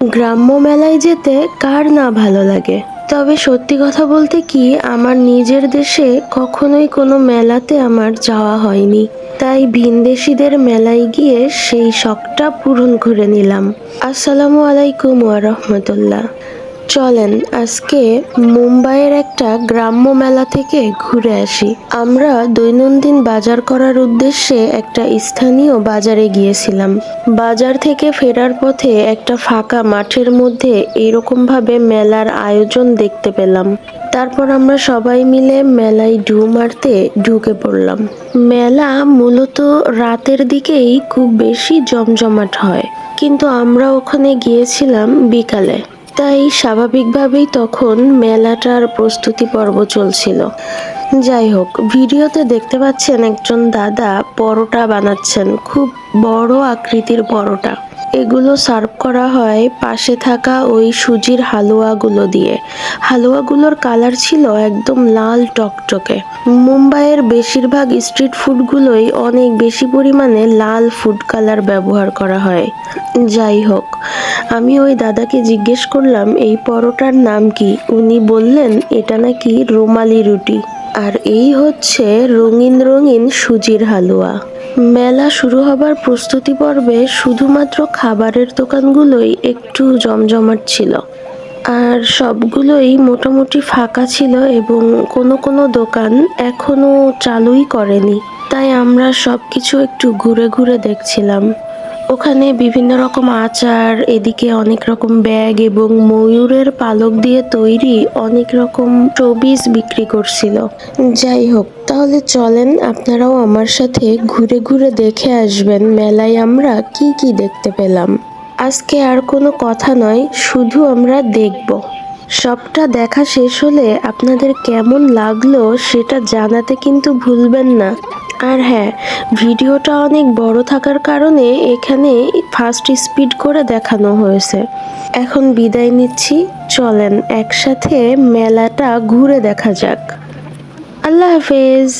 গ্রাম্য মেলায় যেতে কার না ভালো লাগে? তবে সত্যি কথা বলতে কি, আমার নিজের দেশে কখনোই কোনো মেলাতে আমার যাওয়া হয়নি। তাই ভিনদেশিদের মেলায় গিয়ে সেই শখটা পূরণ করে নিলাম। আসসালামু আলাইকুম ওয়া রাহমাতুল্লাহ। চলেন আজকে মুম্বাইয়ের একটা গ্রাম্য মেলা থেকে ঘুরে আসি। আমরা দৈনন্দিন বাজার করার উদ্দেশ্যে একটা স্থানীয় বাজারে গিয়েছিলাম। বাজার থেকে ফেরার পথে একটা ফাঁকা মাঠের মধ্যে এরকম ভাবে মেলার আয়োজন দেখতে পেলাম। তারপর আমরা সবাই মিলে মেলায় ঢু মারতে ঢুকে পড়লাম। মেলা মূলত রাতের দিকেই খুব বেশি জমজমাট হয়। কিন্তু আমরা ওখানে গিয়েছিলাম বিকালে। তাই স্বাভাবিকভাবেই তখন মেলাটার প্রস্তুতি পর্ব চলছিল। যাই হোক, ভিডিওতে দেখতে পাচ্ছেন একজন দাদা পরোটা বানাচ্ছেন, খুব বড় আকৃতির পরোটা। এগুলো সার্ভ করা হয় পাশে থাকা ওই সুজির হালুয়াগুলো দিয়ে। হালুয়াগুলোর কালার ছিল একদম লাল টকটকে। মুম্বাইয়ের বেশিরভাগ স্ট্রিট ফুডগুলোই অনেক বেশি পরিমাণে লাল ফুড কালার ব্যবহার করা হয়। যাই হোক আমি ওই দাদাকে জিজ্ঞেস করলাম, এই পরোটার নাম কি? উনি বললেন, এটা নাকি রুমালি রুটি। আর এই হচ্ছে রঙিন রঙিন সুজির হালুয়া। মেলা শুরু হবার প্রস্তুতি পর্বে শুধুমাত্র খাবারের দোকানগুলোই একটু জমজমাট ছিল। আর সবগুলোই মোটামুটি ফাঁকা ছিল এবং কোনো কোনো দোকান এখনও চালুই করেনি। তাই আমরা সব কিছু একটু ঘুরে ঘুরে দেখছিলাম। ওখানে বিভিন্ন রকম আচার, এদিকে অনেক রকম ব্যাগ এবং ময়ূরের পালক দিয়ে তৈরি অনেক রকম চবিস বিক্রি করছিল। যাই হোক, তাহলে চলেন আপনারাও আমার সাথে ঘুরে ঘুরে দেখে আসবেন মেলায় আমরা কি কি দেখতে পেলাম। আজকে আর কোনো কথা নয়, শুধু আমরা দেখব। সবটা দেখা শেষ হলে আপনাদের কেমন লাগল সেটা জানাতে কিন্তু ভুলবেন না। আর হ্যাঁ ভিডিওটা অনেক বড় থাকার কারণে এখানে ফার্স্ট স্পিড করে দেখানো হয়েছে। এখন বিদায় নিচ্ছি, চলেন একসাথে মেলাটা ঘুরে দেখা যাক। আল্লাহ হাফেজ।